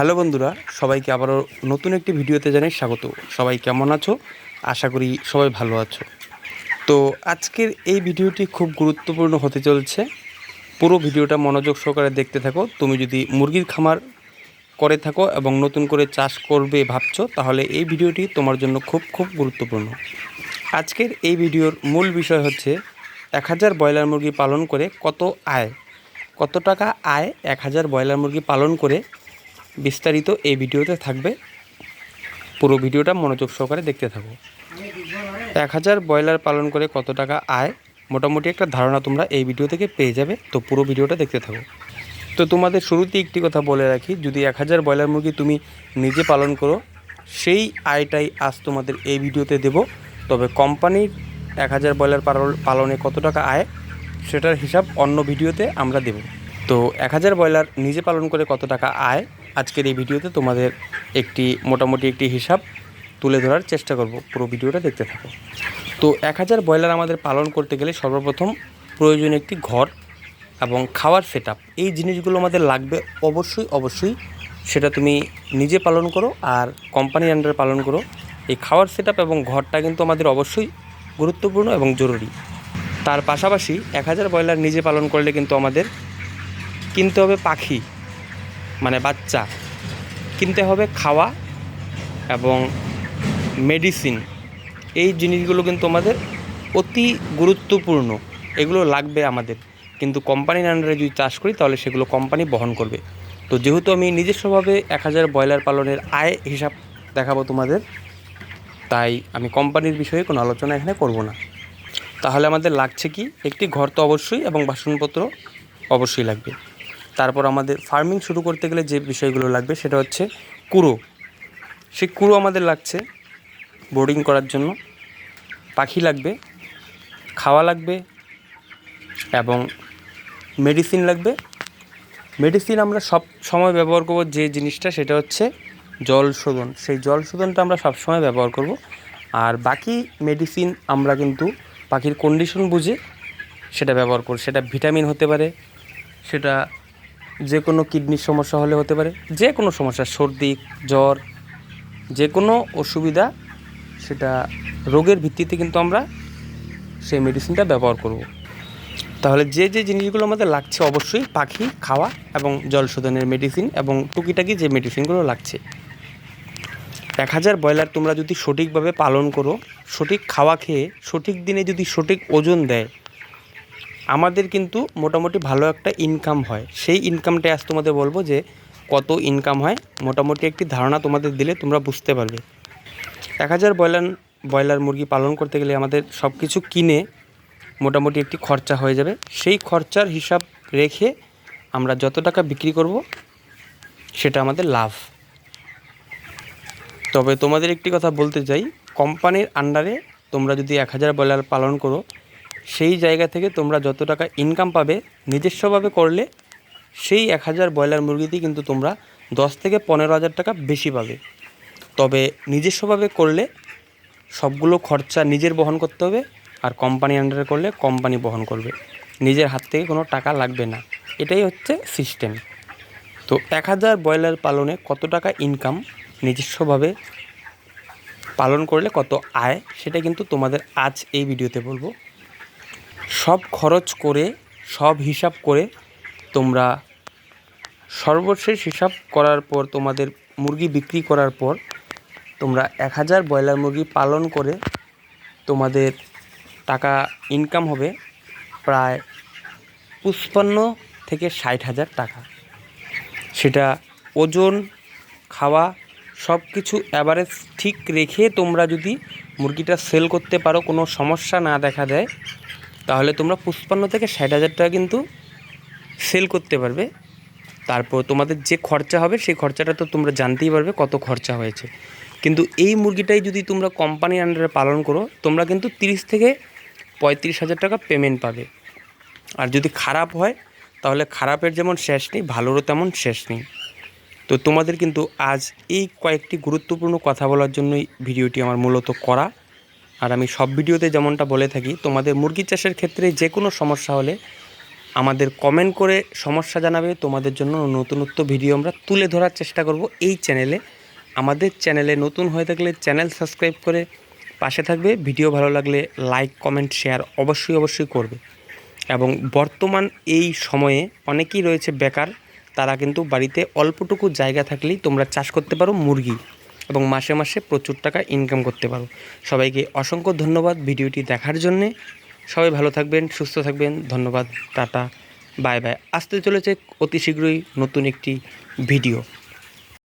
Hello বন্ধুরা, সবাইকে আবারও নতুন একটি ভিডিওতে জানাই স্বাগত। সবাই কেমন আছো? আশা করি সবাই ভালো আছো। তো আজকের এই ভিডিওটি খুব গুরুত্বপূর্ণ হতে চলছে। পুরো ভিডিওটা মনোযোগ সহকারে দেখতে থাকো। তুমি যদি মুরগির খামার করে থাকো এবং নতুন করে চাষ করবে ভাবছ, তাহলে এই ভিডিওটি তোমার জন্য খুব খুব গুরুত্বপূর্ণ। আজকের এই ভিডিওর মূল বিষয় হচ্ছে, এক হাজার ব্রয়লার মুরগি পালন করে কত আয়? কত টাকা আয় এক হাজার ব্রয়লার মুরগি পালন করে বিস্তারিত এই ভিডিওতে থাকবে। পুরো ভিডিওটা মনোযোগ সহকারে দেখতে থাকো। এক হাজার ব্রয়লার পালন করে কত টাকা আয়? মোটামুটি একটা ধারণা তোমরা এই ভিডিও থেকে পেয়ে যাবে। তো পুরো ভিডিওটা দেখতে থাকো। তো তোমাদের শুরুতেই একটি কথা বলে রাখি, যদি এক হাজার ব্রয়লার মুরগি তুমি নিজে পালন করো, সেই আয়টাই আজ তোমাদের এই ভিডিওতে দেব। তবে কোম্পানির এক হাজার ব্রয়লার পালন- পালনে কত টাকা আয়, সেটার হিসাব অন্য ভিডিওতে আমরা দেব। তো এক হাজার ব্রয়লার নিজে পালন করে কত টাকা আয় আজকের এই ভিডিওতে তোমাদের একটি, মোটামুটি একটি হিসাব তুলে ধরার চেষ্টা করব। পুরো ভিডিওটা দেখতে থাকো। তো এক হাজার ব্রয়লার আমাদের পালন করতে গেলে সর্বপ্রথম প্রয়োজন একটি ঘর এবং খাওয়ার সেট এই জিনিসগুলো আমাদের লাগবে অবশ্যই অবশ্যই। সেটা তুমি নিজে পালন করো আর কোম্পানির আন্ডারে পালন করো। এই খাওয়ার সেট এবং ঘরটা কিন্তু আমাদের অবশ্যই গুরুত্বপূর্ণ এবং জরুরি। তার পাশাপাশি এক হাজার ব্রয়লার নিজে পালন করলে কিন্তু আমাদের কিনতে হবে পাখি। মানে বাচ্চা। কিনতে হবে খাওয়া এবং মেডিসিন এই জিনিসগুলো কিন্তু আমাদের অতি গুরুত্বপূর্ণ। এগুলো লাগবে আমাদের। কিন্তু কোম্পানির আন্ডারে যদি চাষ করি, তাহলে সেগুলো কোম্পানি বহন করবে। তো যেহেতু আমি নিজস্বভাবে এক হাজার ব্রয়লার পালনের আয় হিসাব দেখাবো তোমাদের, তাই আমি কোম্পানির বিষয়ে কোনো আলোচনা এখানে করব না। তাহলে আমাদের লাগছে কি? একটি ঘর তো অবশ্যই এবং বাসনপত্র অবশ্যই লাগবে। তারপর আমাদের ফার্মিং শুরু করতে গেলে যে বিষয়গুলো লাগবে সেটা হচ্ছে কুড়ো। সেই কুড়ো আমাদের লাগছে বোর্ডিং করার জন্য। পাখি লাগবে, খাওয়া লাগবে এবং মেডিসিন লাগবে। মেডিসিন আমরা সব সময় ব্যবহার করব যে জিনিসটা সেটা হচ্ছে জল শোধন। সেই জল শোধনটা আমরা সব সময় ব্যবহার করব। আর বাকি মেডিসিন আমরা কিন্তু পাখির কন্ডিশন বুঝে সেটা ব্যবহার করব। সেটা ভিটামিন হতে পারে, সেটা যে কোনো কিডনির সমস্যা হলে হতে পারে যে কোনো সমস্যা, সর্দি, জ্বর যে কোনো অসুবিধা, সেটা রোগের ভিত্তিতে কিন্তু আমরা সেই মেডিসিনটা ব্যবহার করব। তাহলে যে যে জিনিসগুলো আমাদের লাগছে অবশ্যই পাখি, খাওয়া এবং জল শোধনের মেডিসিন এবং টুকিটাকি যে মেডিসিনগুলো লাগছে। এক হাজার ব্রয়লার তোমরা যদি সঠিকভাবে পালন করো, সঠিক খাওয়া খেয়ে, সঠিক দিনে যদি সঠিক ওজন দেয় আমাদের কিন্তু মোটামুটি ভালো একটা ইনকাম হয়। সেই ইনকামটা আজ তোমাদের বলব যে, কত ইনকাম হয়, মোটামুটি একটি ধারণা তোমাদের দিলে তোমরা বুঝতে পারবে। এক হাজার ব্রয়লার ব্রয়লার মুরগি পালন করতে গেলে আমাদের সব কিছু কিনে মোটামুটি একটি খরচা হয়ে যাবে। সেই খরচার হিসাব রেখে আমরা যত টাকা বিক্রি করব, সেটা আমাদের লাভ। তবে তোমাদের একটি কথা বলতে চাই, কোম্পানির আন্ডারে তোমরা যদি এক হাজার ব্রয়লার পালন করো সেই জায়গা থেকে তোমরা যত টাকা ইনকাম পাবে নিজস্বভাবে করলে সেই এক হাজার ব্রয়লার মুরগিতেই কিন্তু তোমরা দশ থেকে পনেরো হাজার টাকা বেশি পাবে। তবে নিজস্বভাবে করলে সবগুলো খরচা নিজের বহন করতে হবে আর কোম্পানি আন্ডারে করলে কোম্পানি বহন করবে। নিজের হাত থেকে কোনো টাকা লাগবে না। এটাই হচ্ছে সিস্টেম তো এক হাজার ব্রয়লার পালনে কত টাকা ইনকাম নিজস্বভাবে পালন করলে কত আয় সেটা কিন্তু তোমাদের আজ এই ভিডিওতে বলব। সব খরচ করে, সব হিসাব করে তোমরা সর্বশেষ হিসাব করার পর, তোমাদের মুরগি বিক্রি করার পর, তোমরা এক হাজার ব্রয়লার মুরগি পালন করে তোমাদের টাকা ইনকাম হবে প্রায় পুষ্পান্ন থেকে ষাট হাজার টাকা। সেটা ওজন, খাওয়া সব কিছু অ্যাভারেজ ঠিক রেখে তোমরা যদি মুরগিটা সেল করতে পারো, কোনো সমস্যা না দেখা দেয় তাহলে তোমরা পুষ্পান্ন থেকে ষাট হাজার টাকা কিন্তু সেল করতে পারবে। তারপর তোমাদের যে খরচা হবে, সেই খরচাটা তো তোমরা জানতেই পারবে কত খরচা হয়েছে। কিন্তু এই মুরগিটাই যদি তোমরা কোম্পানির আন্ডারে পালন করো, তোমরা কিন্তু তিরিশ থেকে পঁয়ত্রিশ হাজার টাকা পেমেন্ট পাবে। আর যদি খারাপ হয়, তাহলে খারাপের যেমন শেষ নেই, ভালোরও তেমন শেষ নেই। তো তোমাদের কিন্তু আজ এই কয়েকটি গুরুত্বপূর্ণ কথা বলার জন্যই ভিডিওটি আমার মূলত করা। আর আমি সব ভিডিওতে যেমনটা বলে থাকি, তোমাদের মুরগি চাষের ক্ষেত্রে যে কোনো সমস্যা হলে আমাদের কমেন্ট করে সমস্যা জানাবে। তোমাদের জন্য নতুনত্ব ভিডিও আমরা তুলে ধরার চেষ্টা করব এই চ্যানেলে আমাদের চ্যানেলে নতুন হয়ে থাকলে চ্যানেল সাবস্ক্রাইব করে পাশে থাকবে। ভিডিও ভালো লাগলে লাইক কমেন্ট শেয়ার অবশ্যই অবশ্যই করবে। এবং বর্তমান এই সময়ে অনেকেই রয়েছে বেকার, তারা কিন্তু বাড়িতে অল্পটুকু জায়গা থাকলেই তোমরা চাষ করতে পারো মুরগি। এবং মাসে মাসে প্রচুর টাকা ইনকাম করতে পারো। সবাইকে অসংখ্য ধন্যবাদ ভিডিওটি দেখার জন্যে। সবাই ভালো থাকবেন, সুস্থ থাকবেন। ধন্যবাদ, টাটা, বাই বাই। আসতে চলেছে অতি শীঘ্রই নতুন একটি ভিডিও।